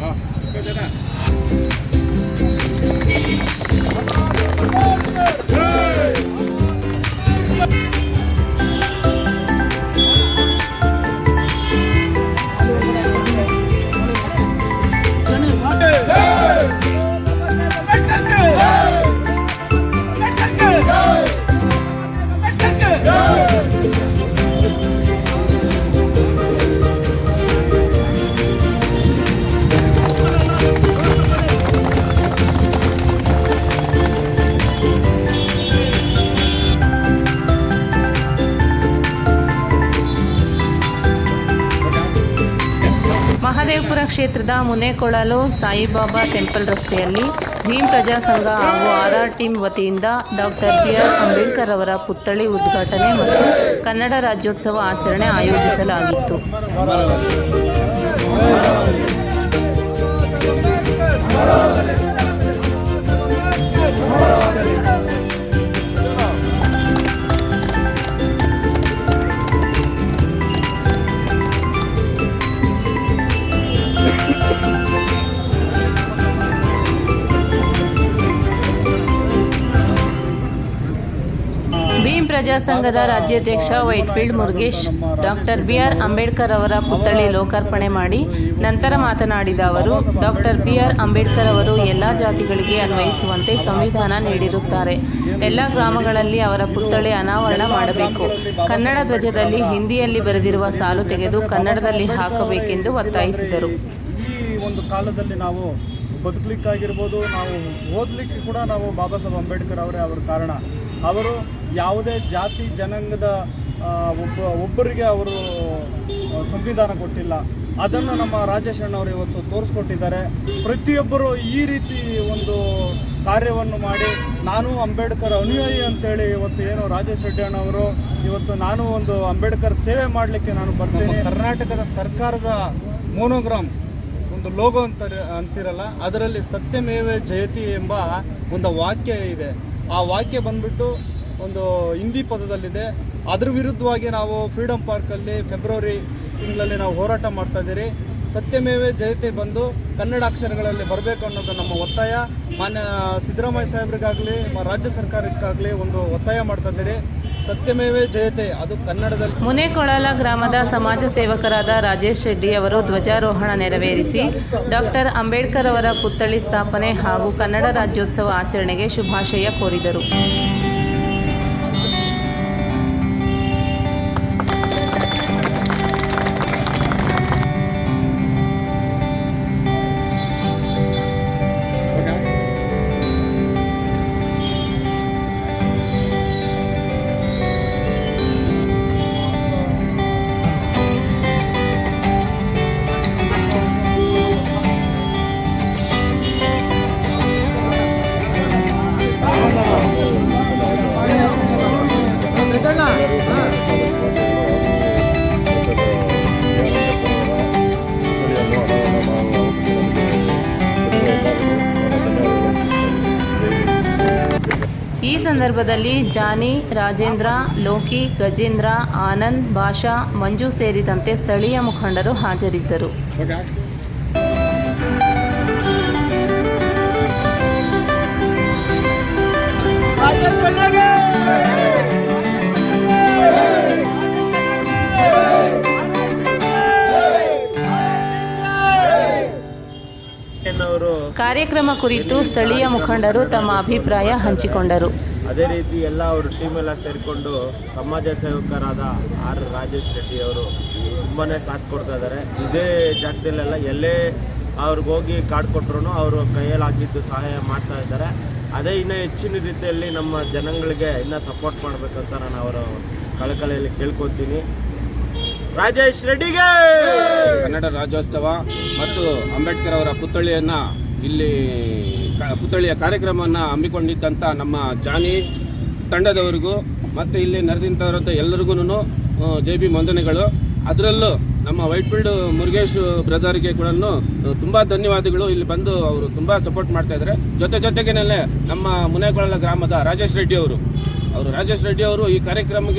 啊这个阶 ಕ್ಷೇತ್ರದ ಮುನೇಕೊಳಲು ಸಾಯಿಬಾಬಾ ಟೆಂಪಲ್ ರಸ್ತೆಯಲ್ಲಿ ಭೀಮ್ ಪ್ರಜಾ ಸಂಘ ಹಾಗೂ ಆರ್ ಟೀಮ್ ವತಿಯಿಂದ ಡಾಕ್ಟರ್ ಬಿ ಆರ್ ಅಂಬೇಡ್ಕರ್ ಅವರ ಪುತ್ಥಳಿ ಉದ್ಘಾಟನೆ ಮತ್ತು ಕನ್ನಡ ರಾಜ್ಯೋತ್ಸವ ಆಚರಣೆ ಆಯೋಜಿಸಲಾಗಿತ್ತು. ಪ್ರಜಾ ಸಂಘದ ರಾಜ್ಯಾಧ್ಯಕ್ಷ Whitefield Murugesh, doctor B R Ambedkar ಅವರ ಪುತ್ಥಳಿ ಲೋಕಾರ್ಪಣೆ ಮಾಡಿ ನಂತರ ಮಾತನಾಡಿದ ಅವರು, ಡಾಕ್ಟರ್ ಬಿ ಆರ್ ಅಂಬೇಡ್ಕರ್ ಅವರು ಎಲ್ಲ ಜಾತಿಗಳಿಗೆ ಅನ್ವಯಿಸುವಂತೆ ಸಂವಿಧಾನ ನೀಡಿರುತ್ತಾರೆ. ಎಲ್ಲ ಗ್ರಾಮಗಳಲ್ಲಿ ಅವರ ಪುತ್ಥಳಿ ಅನಾವರಣ ಮಾಡಬೇಕು. ಕನ್ನಡ ಧ್ವಜದಲ್ಲಿ ಹಿಂದಿಯಲ್ಲಿ ಬರೆದಿರುವ ಸಾಲು ತೆಗೆದು ಕನ್ನಡದಲ್ಲಿ ಹಾಕಬೇಕೆಂದು ಒತ್ತಾಯಿಸಿದರು. ಬದುಕಲಿಕ್ಕಾಗಿರ್ಬೋದು, ನಾವು ಓದಲಿಕ್ಕೆ ಕೂಡ ನಾವು ಬಾಬಾ ಸಾಹೇಬ್ ಅಂಬೇಡ್ಕರ್ ಅವರೇ ಅವರ ಕಾರಣ. ಅವರು ಯಾವುದೇ ಜಾತಿ, ಜನಾಂಗದ ಒಬ್ಬ, ಒಬ್ಬರಿಗೆ ಅವರು ಸಂವಿಧಾನ ಕೊಟ್ಟಿಲ್ಲ. ಅದನ್ನು ನಮ್ಮ ರಾಜೇಶ್ ಅಣ್ಣವರು ಇವತ್ತು ತೋರಿಸ್ಕೊಟ್ಟಿದ್ದಾರೆ. ಪ್ರತಿಯೊಬ್ಬರು ಈ ರೀತಿ ಒಂದು ಕಾರ್ಯವನ್ನು ಮಾಡಿ, ನಾನು ಅಂಬೇಡ್ಕರ್ ಅನುಯಾಯಿ ಅಂತೇಳಿ ಇವತ್ತು ಏನು ರಾಜೇಶ್ ರೆಡ್ಡಿ ಅಣ್ಣವರು ಇವತ್ತು ನಾನು ಒಂದು ಅಂಬೇಡ್ಕರ್ ಸೇವೆ ಮಾಡಲಿಕ್ಕೆ ನಾನು ಬರ್ತೇನೆ. ಕರ್ನಾಟಕದ ಸರ್ಕಾರದ ಮೋನೋಗ್ರಾಮ್, ಒಂದು ಲೋಗೋ ಅಂತ ಅಂತಿರಲ್ಲ, ಅದರಲ್ಲಿ ಸತ್ಯಮೇವ ಜಯತಿ ಎಂಬ ಒಂದು ವಾಕ್ಯ ಇದೆ. ಆ ವಾಕ್ಯ ಬಂದ್ಬಿಟ್ಟು ಒಂದು ಹಿಂದಿ ಪದದಲ್ಲಿದೆ. ಅದ್ರ ವಿರುದ್ಧವಾಗಿ ನಾವು ಫ್ರೀಡಮ್ ಪಾರ್ಕಲ್ಲಿ ಫೆಬ್ರವರಿ ತಿಂಗಳಲ್ಲಿ ನಾವು ಹೋರಾಟ ಮಾಡ್ತಾ ಇದ್ದೀರಿ. ಸತ್ಯಮೇವೆ ಜಯತೆ ಬಂದು ಕನ್ನಡ ಅಕ್ಷರಗಳಲ್ಲಿ ಬರಬೇಕು ಅನ್ನೋದು ನಮ್ಮ ಒತ್ತಾಯ. ಮಾನ್ಯ ಸಿದ್ದರಾಮಯ್ಯ ಸಾಹೇಬ್ರಿಗಾಗಲಿ ರಾಜ್ಯ ಸರ್ಕಾರಕ್ಕಾಗಲಿ ಒಂದು ಒತ್ತಾಯ ಮಾಡ್ತಾ ಇದ್ದೀರಿ. ಸತ್ಯಮೇವೆ ಜಯತೆ, ಅದು ಕನ್ನಡದಲ್ಲಿ. ಮುನೇಕೊಳಲ ಗ್ರಾಮದ ಸಮಾಜ ಸೇವಕರಾದ ರಾಜೇಶ್ ರೆಡ್ಡಿ ಅವರು ಧ್ವಜಾರೋಹಣ ನೆರವೇರಿಸಿ, ಡಾಕ್ಟರ್ ಅಂಬೇಡ್ಕರ್ ಅವರ ಪುತ್ಥಳಿ ಸ್ಥಾಪನೆ ಹಾಗೂ ಕನ್ನಡ ರಾಜ್ಯೋತ್ಸವ ಆಚರಣೆಗೆ ಶುಭಾಶಯ ಕೋರಿದರು. ಸಂದರ್ಭದಲ್ಲಿ ಜಾನಿ ರಾಜೇಂದ್ರ ಲೋಕಿ ಗಜೇಂದ್ರ ಆನಂದ್ ಭಾಷಾ ಮಂಜು ಸೇರಿದಂತೆ ಸ್ಥಳೀಯ ಮುಖಂಡರು ಹಾಜರಿದ್ದರು. ಕಾರ್ಯಕ್ರಮ ಕುರಿತು ಸ್ಥಳೀಯ ಮುಖಂಡರು ತಮ್ಮ ಅಭಿಪ್ರಾಯ ಹಂಚಿಕೊಂಡರು. ಅದೇ ರೀತಿ ಎಲ್ಲ ಅವರು ಟೀಮ್ ಎಲ್ಲ ಸೇರಿಕೊಂಡು ಸಮಾಜ ಸೇವಕರಾದ ಆರ್ ರಾಜೇಶ್ ರೆಡ್ಡಿ ಅವರು ತುಂಬಾ ಸಾಥ್ ಕೊಡ್ತಾ ಇದ್ದಾರೆ ಇದೇ ಜಾಗದಲ್ಲೆಲ್ಲ ಎಲ್ಲೇ ಅವ್ರಿಗೆ ಹೋಗಿ ಕಾರ್ಡ್ ಕೊಟ್ಟರು ಅವರು ಕೈಯಲ್ಲಿ ಹಾಕಿದ್ದು ಸಹಾಯ ಮಾಡ್ತಾ ಇದ್ದಾರೆ ಅದೇ ಇನ್ನೂ ಹೆಚ್ಚಿನ ರೀತಿಯಲ್ಲಿ ನಮ್ಮ ಜನಗಳಿಗೆ ಇನ್ನೂ ಸಪೋರ್ಟ್ ಮಾಡಬೇಕಂತ ನಾನು ಅವರ ಕಳಕಳಿಯಲ್ಲಿ ಕೇಳ್ಕೊತೀನಿ. ರಾಜೇಶ್ ರೆಡ್ಡಿಗೆ! ಕನ್ನಡ ರಾಜ್ಯೋತ್ಸವ ಮತ್ತು ಅಂಬೇಡ್ಕರ್ ಅವರ ಪುತ್ಥಳಿಯನ್ನು ಇಲ್ಲಿ ಪುತ್ಥಳಿಯ ಕಾರ್ಯಕ್ರಮವನ್ನು ಹಮ್ಮಿಕೊಂಡಿದ್ದಂಥ ನಮ್ಮ ಜಾನಿ ತಂಡದವರಿಗೂ ಮತ್ತು ಇಲ್ಲಿ ನೆರೆದಿಂಥವರಂಥ ಎಲ್ಲರಿಗೂ ಜೆ ಬಿ ವಂದನೆಗಳು. ಅದರಲ್ಲೂ ನಮ್ಮ ವೈಟ್ಫೀಲ್ಡ್ ಮುರುಗೇಶ್ ಬ್ರದರ್ಗೆ ಕೂಡ ತುಂಬ ಧನ್ಯವಾದಗಳು. ಇಲ್ಲಿ ಬಂದು ಅವರು ತುಂಬ ಸಪೋರ್ಟ್ ಮಾಡ್ತಾ ಇದ್ದಾರೆ ಜೊತೆ ಜೊತೆಗೇನೆ ನಮ್ಮ ಮುನೇಕೊಳ್ಳ ಗ್ರಾಮದ ರಾಜೇಶ್ ರೆಡ್ಡಿ ಅವರು. ಅವರು ರಾಜೇಶ್ ರೆಡ್ಡಿ ಅವರು ಈ ಕಾರ್ಯಕ್ರಮಕ್ಕೆ